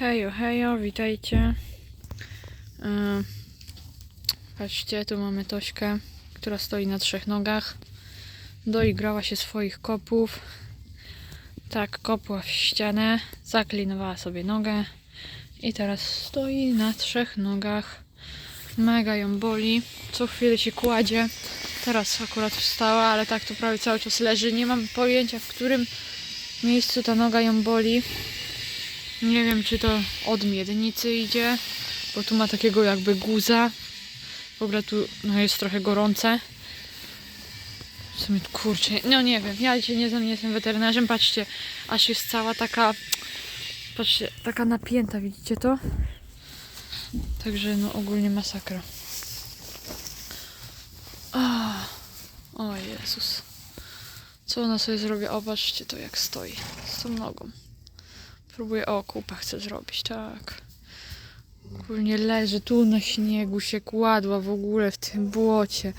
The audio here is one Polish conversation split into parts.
Hejo, hejo, witajcie. Yy, Patrzcie, tu mamy Tośkę, która stoi na trzech nogach. Doigrała się swoich kopów. Tak, kopła w ścianę, zaklinowała sobie nogę i teraz stoi na trzech nogach. Mega ją boli. Co chwilę się kładzie. Teraz akurat wstała, ale tak to prawie cały czas leży. Nie mam pojęcia, w którym miejscu ta noga ją boli. Nie wiem, czy to od miednicy idzie, bo tu ma takiego jakby guza. W ogóle tu no, jest trochę gorące. W sumie, kurczę, no nie wiem, ja się nie znam, nie jestem weterynarzem. Patrzcie, aż jest cała taka, patrzcie, taka napięta, widzicie to? Także no ogólnie masakra. Ah, o Jezus. Co ona sobie zrobi? O, patrzcie to jak stoi z tą nogą. Próbuję, o kupa chcę zrobić, tak. Ogólnie leży tu na śniegu, się kładła w ogóle w tym błocie.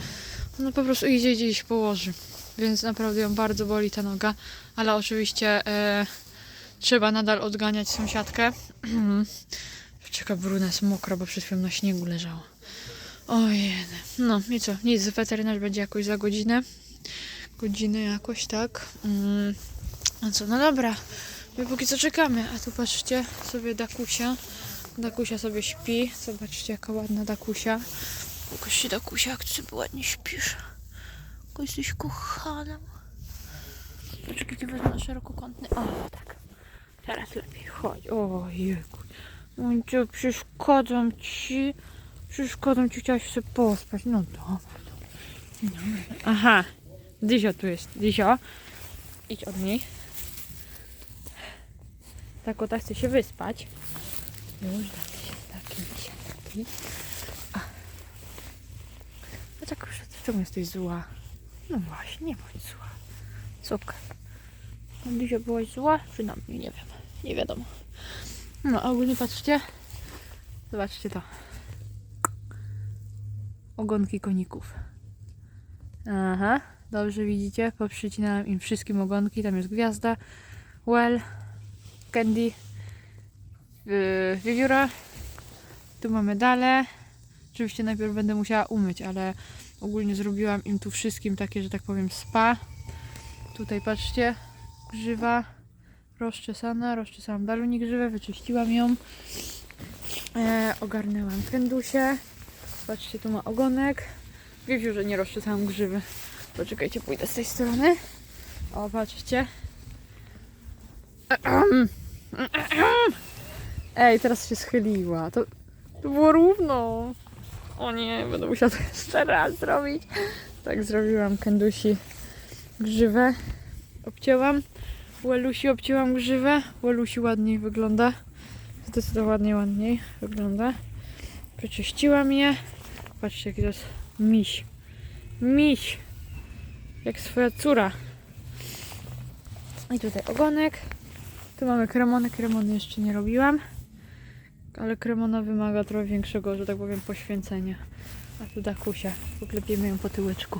Ona po prostu idzie gdzieś położy. Więc naprawdę ją bardzo boli ta noga. Ale oczywiście e, trzeba nadal odganiać sąsiadkę. Czeka bruna jest mokra, bo przed chwilą na śniegu leżała. Ojej. No i co? Nic, weterynarz będzie jakoś za godzinę. Godzinę jakoś, tak. Mm. A co? No dobra. My póki co czekamy. A tu patrzcie sobie Dakusia. Dakusia sobie śpi. Zobaczcie jaka ładna Dakusia. Pokaż się Dakusia, jak ty sobie ładnie śpisz. Jakoś jesteś kochana. Poczekajcie, wezmę na szerokokątny. O, tak. Teraz lepiej. Chodź. Ojejku. Ojciec, przeszkadzam ci. Przeszkadzam ci, chciałaś sobie pospać. No dobra. dobra. Aha. Dysio tu jest. Dysio. Idź od niej. Ta kota chce się wyspać. Już taki się, taki się, taki. A. No tak, czemu jesteś zła? No właśnie, nie bądź zła. Cukr. Dzisiaj byłaś zła? Czy na? Nie wiem. Nie wiadomo. No, ogólnie patrzcie. Zobaczcie to. Ogonki koników. Aha, dobrze widzicie? Poprzycinałam im wszystkim ogonki. Tam jest gwiazda. Well, Candy, yy, wiewióra. Tu mamy dale. Oczywiście najpierw będę musiała umyć, ale ogólnie zrobiłam im tu wszystkim takie, że tak powiem, spa. Tutaj patrzcie, grzywa rozczesana, rozczesałam dalunik grzywę, wyczyściłam ją. E, ogarnęłam kendusie. Patrzcie, tu ma ogonek. Wiewiórze nie rozczesałam grzywy. Poczekajcie, pójdę z tej strony. O, patrzcie. Ej, teraz się schyliła. To, to było równo. O nie, będę musiała to jeszcze raz zrobić. Tak zrobiłam kendusi grzywę. Obcięłam. Łalusi obcięłam grzywę. Łalusi ładniej wygląda. Zdecydowanie ładniej wygląda. Wyczyściłam je. Patrzcie, jaki to jest miś. Miś! Jak swoja córa. I tutaj ogonek. Tu mamy kremony. Kremony jeszcze nie robiłam. Ale kremona wymaga trochę większego, że tak powiem, poświęcenia. A tu Dakusia. Poklepiemy ją po tyłeczku.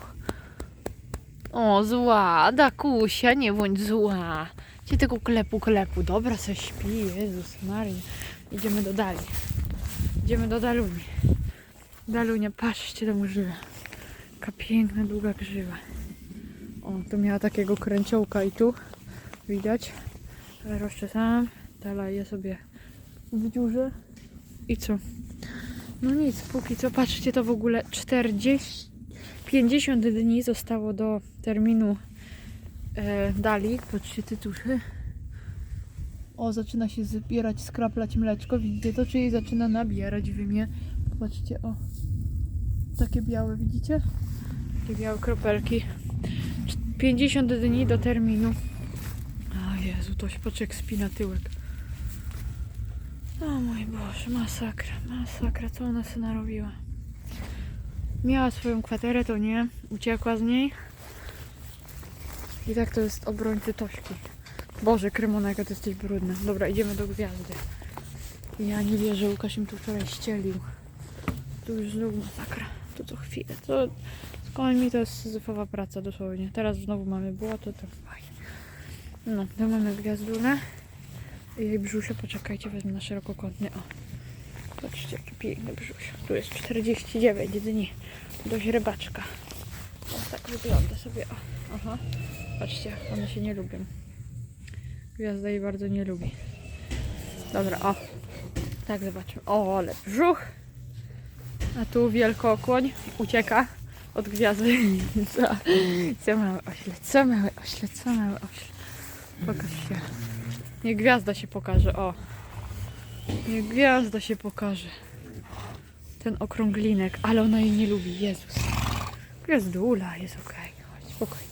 O, zła. Dakusia, nie bądź zła. Cię tego klepu, klepu. Dobra, se śpi. Jezus Maria. Idziemy do Dali. Idziemy do Daluni. Dalunia, patrzcie tą grzywę. Jaka piękna, długa grzywa. O, tu miała takiego kręciołka i tu. Widać. Ale rozczesałam. Dala je sobie w dziurze. I co? No nic, póki co, patrzcie, to w ogóle 40, 50 dni zostało do terminu e, dali. Patrzcie, tytuszy. O, zaczyna się zbierać, skraplać mleczko. Widzicie to? Czyli zaczyna nabierać wymie. Patrzcie, o. Takie białe, widzicie? Takie białe kropelki. 50 dni do terminu. To się poczek spina tyłek. O mój Boże, masakra, masakra, co ona sobie narobiła. Miała swoją kwaterę, to nie, uciekła z niej. I tak to jest obrońcy Tośki. Boże, Krymona, jaka ty jesteś brudna. Dobra, idziemy do gwiazdy. Ja nie wierzę, Łukasz im tu wczoraj ścielił. Tu już znowu masakra. To co chwilę. To z końmi to jest syzyfowa praca dosłownie. Teraz znowu mamy błoto, to fajnie. No, to mamy gwiazdulę. Jej brzusie, poczekajcie, wezmę na szerokokątny. O, patrzcie, jaki piękny brzusie. Tu jest 49 dni. Dość rybaczka. O, tak wygląda sobie. O, aha. Patrzcie, one się nie lubią. Gwiazda jej bardzo nie lubi. Dobra, o. Tak, zobaczmy. O, ale brzuch. A tu wielkokłoń ucieka od gwiazdy. Co, co małe ośle, co małe ośle, co małe ośle. Pokaż się. Niech gwiazda się pokaże, o. Niech gwiazda się pokaże. Ten okrąglinek, ale ona jej nie lubi, Jezus. Gwiazdula, jest okej. Chodź, spokojnie.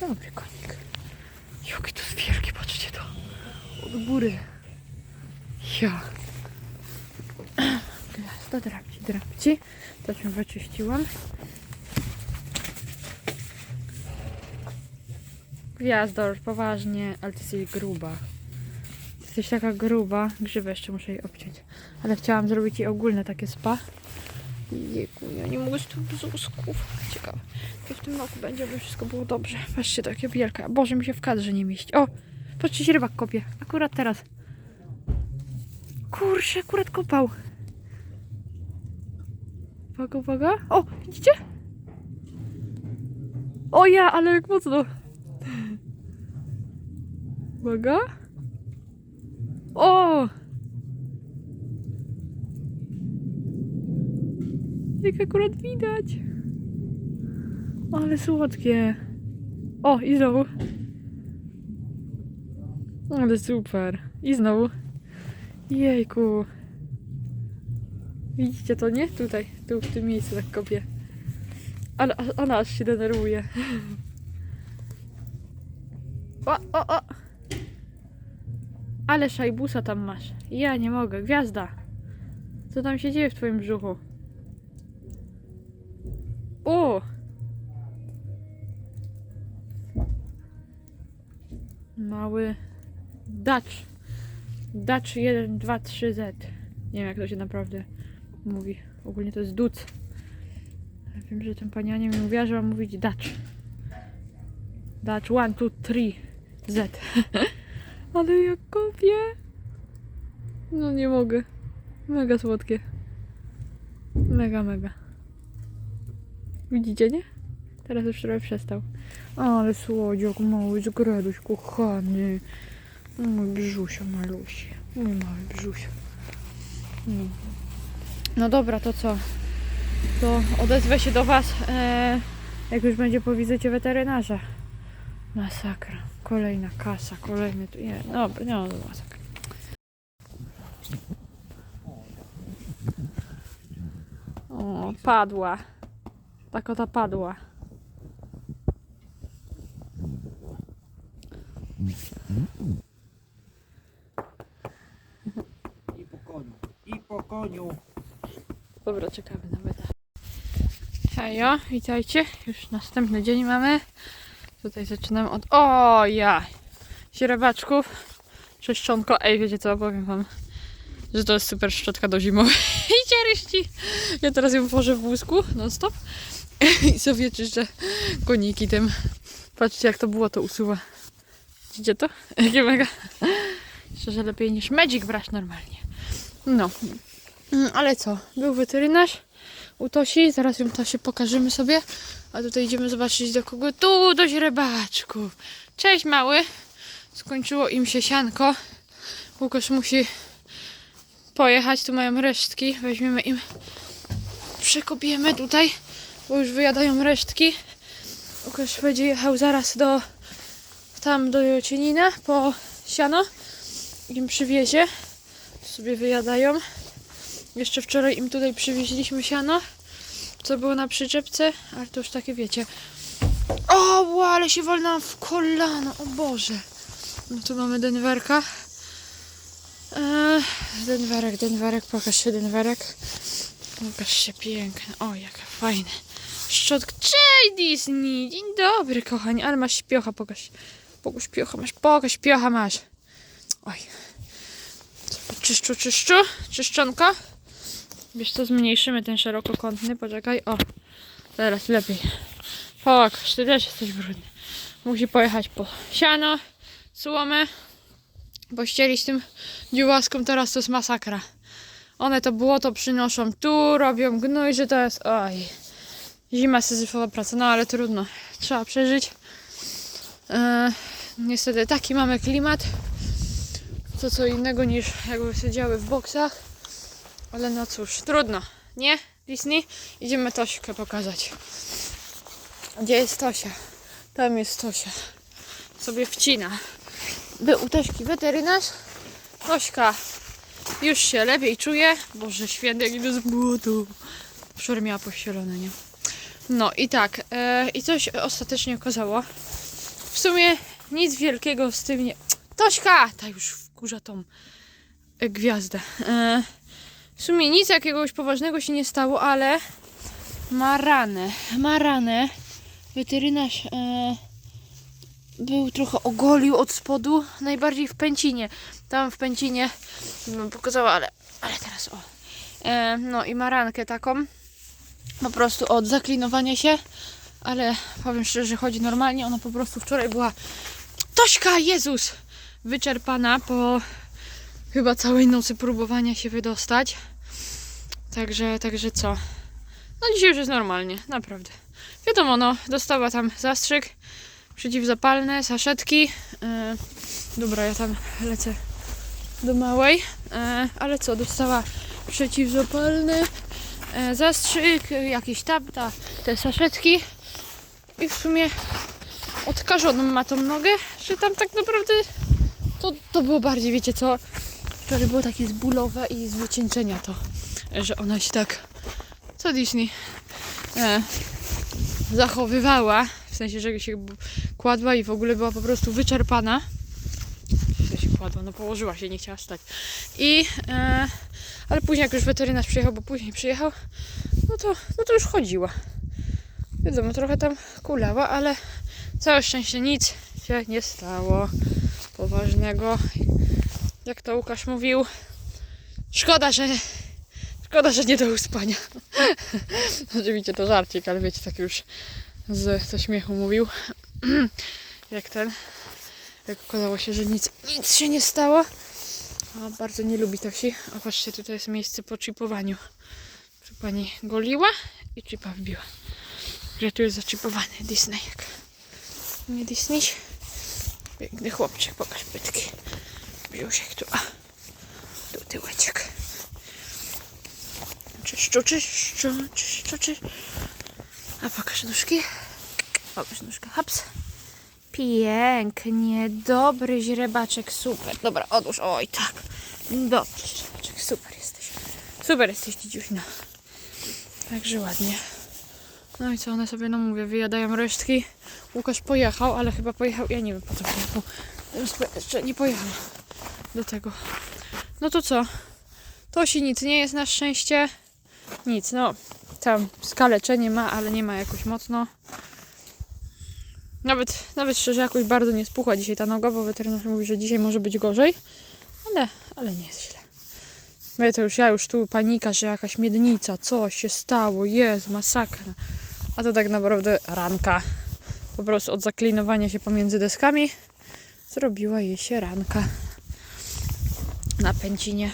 Dobry konik. Jaki to jest wielki, patrzcie to. Od góry. Ja. Gwiazda, drapci, drapci. To cię wyczyściłam. Gwiazdor, poważnie, ale ty jesteś gruba. Ty Jesteś taka gruba. Grzywę jeszcze muszę jej obciąć. Ale chciałam zrobić jej ogólne takie spa. Jejku, ja nie mogę z tych bzusków. Ciekawe, jak w tym roku będzie, aby wszystko było dobrze. Patrzcie, takie wielka. Boże, mi się w kadrze nie mieści. O, patrzcie, się rybak kopie. Akurat teraz. Kurczę, akurat kopał. Uwaga, uwaga. O, widzicie? O ja, ale jak mocno. Uwaga. O! Jak akurat widać. Ale słodkie. O, i znowu. Ale super. I znowu. Jejku. Widzicie to, nie? Tutaj, tu w tym miejscu tak kopię. Ale ona aż się denerwuje. O, o, o! Ale szajbusa tam masz. Ja nie mogę. Gwiazda. Co tam się dzieje w twoim brzuchu? O! Mały Dutch. Dutch 1, 2, 3 Z. Nie wiem jak to się naprawdę mówi. Ogólnie to jest Duc. Wiem, że ten panianie mi mówiła, że mam mówić Dutch. Dutch 1, 2, 3 Z. Ale jak kopię. No nie mogę. Mega słodkie. Mega, mega. Widzicie, nie? Teraz już trochę przestał. Ale słodziak, mały zgraduś, kochany. Mój brzusio malusi. Mój mały brzusio. No. no dobra, to co? To odezwę się do Was, e, jak już będzie po wizycie weterynarza. Masakra. Kolejna kasa, kolejny tu. Nie, dobra, nie, no, masakra. O, padła. Ta kota padła. I po koniu. I po koniu. Dobra, czekamy na beta. Hejo, witajcie. Już następny dzień mamy. Tutaj zaczynamy od... O, ja! Sierebaczków. Czeszczonko. Ej, wiecie co, powiem wam, że to jest super szczotka do zimowej cieryści. Ja teraz ją włożę w wózku non stop i sobie czyszczę koniki tym. Patrzcie, jak to było, to usuwa. Widzicie to? Jakie mega. Szczerze, lepiej niż Magic brać normalnie. No. Mm, Ale co? Był weterynarz u Tosi. Zaraz ją Tosię pokażemy sobie. A tutaj idziemy zobaczyć do kogo. Tu, do źrebaczków. Cześć mały. Skończyło im się sianko. Łukasz musi pojechać. Tu mają resztki. Weźmiemy im. Przekopiemy tutaj, bo już wyjadają resztki. Łukasz będzie jechał zaraz do tam do Jocienina po siano. Im przywiezie. Sobie wyjadają. Jeszcze wczoraj im tutaj przywieźliśmy siano, co było na przyczepce, ale to już takie wiecie. O, ale się wolnałam w kolano, o Boże. No tu mamy Denwerka. Eee, Denwerek, Denwerek, pokaż się Denwerek. Pokaż się piękny, o jaka fajne. Szczotka, cześć Disney, dzień dobry kochani, ale masz śpiocha, pokaż. Pokaż śpiocha masz, pokaż śpiocha masz. Oj. Czyszczu, czyszczu, czyszczonko. Wiesz co, zmniejszymy ten szerokokątny, poczekaj, o, teraz lepiej. Pokaż, ty też jesteś brudny. Musi pojechać po siano, słomę, Bo ścieli z tym dziułaską teraz to jest masakra. One to błoto przynoszą, tu robią gnój, że to jest... Oj. Zima syzyfowa praca, no ale trudno. Trzeba przeżyć. E, niestety taki mamy klimat. To co innego niż jakby siedziały w boksach. Ale no cóż, trudno. Nie? Disney? Idziemy Tośkę pokazać. Gdzie jest Tosia? Tam jest Tosia. Sobie wcina. Był u Tośki weterynarz. Tośka już się lepiej czuje. Boże święty, jak idę z błotu. Wczoraj miała pościelone, nie? No i tak. E, I coś ostatecznie okazało. W sumie nic wielkiego z tym nie... Tośka! Ta już wkurza tą gwiazdę. E, w sumie nic jakiegoś poważnego się nie stało, ale ma ranę. Ma ranę. Weterynarz e, był trochę ogolił od spodu, najbardziej w pęcinie. Tam w pęcinie bym pokazała, ale, ale teraz o. E, no i ma rankę taką. Po prostu od zaklinowania się. Ale powiem szczerze, chodzi normalnie. Ona po prostu wczoraj była Tośka, Jezus! Wyczerpana po chyba całej nocy próbowania się wydostać. Także, także co? No dzisiaj już jest normalnie, naprawdę. Wiadomo, no, dostała tam zastrzyk, przeciwzapalne, saszetki. Yy, dobra, ja tam lecę do małej. Yy, ale co, dostała przeciwzapalny, yy, zastrzyk, yy, jakieś tam, ta, te saszetki. I w sumie odkażoną ma tą nogę, że tam tak naprawdę to, to było bardziej, wiecie co, wczoraj było takie zbólowe i z wycieńczenia to, że ona się tak, co Disney, e, zachowywała, w sensie, że się kładła i w ogóle była po prostu wyczerpana. Że się kładła, no położyła się, nie chciała stać. I, e, ale później jak już weterynarz przyjechał, bo później przyjechał, no to, no to już chodziła. Wiadomo, trochę tam kulała, ale całe szczęście nic się nie stało poważnego. Jak to Łukasz mówił, szkoda, że szkoda, że nie do uspania. Oczywiście to żarcik, ale wiecie, tak już z, ze śmiechu mówił. jak ten. Jak okazało się, że nic, nic się nie stało. Bardzo nie lubi taksi. A patrzcie, tutaj jest miejsce po chipowaniu. Tu pani goliła i chipa wbiła. Że tu jest zaczipowany Disneyek. Nie Disney? Piękny chłopczyk, pokaż pytki. Brzuszek tu, a tu tyłeczek. Czyszczu, czyszczu, czyszczu. A pokaż nóżki. Pokaż nóżkę, haps. Pięknie, dobry źrebaczek, super. Dobra, odłóż, oj tak. Dobry źrebaczek, super jesteś. Super jesteś, dzidziuśna. Także ładnie. No i co, one sobie, no mówię, wyjadają resztki. Łukasz pojechał, ale chyba pojechał, ja nie wiem po co pojechał. Jeszcze nie pojechał do tego. No to co? To się nic nie jest na szczęście. Nic, no. Tam skaleczenie ma, ale nie ma jakoś mocno. Nawet, nawet szczerze jakoś bardzo nie spuchła dzisiaj ta noga, bo weterynarz mówi, że dzisiaj może być gorzej. Ale, ale nie jest źle. Mówię, to już ja już tu panika, że jakaś miednica, coś się stało, jest masakra. A to tak naprawdę ranka. Po prostu od zaklinowania się pomiędzy deskami zrobiła jej się ranka na pęcinie.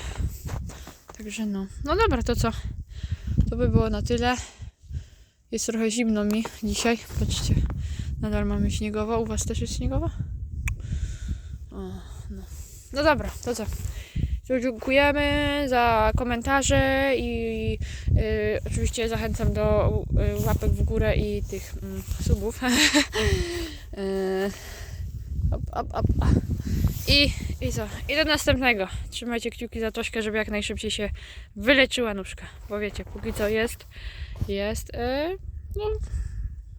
Także no. No dobra, to co? To by było na tyle. Jest trochę zimno mi dzisiaj. Patrzcie, nadal mamy śniegowo. U Was też jest śniegowo? O, no. no dobra, to co? Dziękujemy za komentarze i y, oczywiście zachęcam do y, łapek w górę i tych mm, subów. y, op, op, op. I, I co? I do następnego. Trzymajcie kciuki za Tośkę, żeby jak najszybciej się wyleczyła nóżka. Bo wiecie, póki co jest, jest, y, no,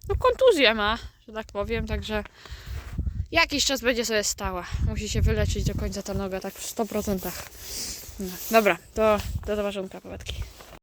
no kontuzję ma, że tak powiem, także jakiś czas będzie sobie stała. Musi się wyleczyć do końca ta noga, tak w 100%. No, dobra, to do zobaczenia, powiatki.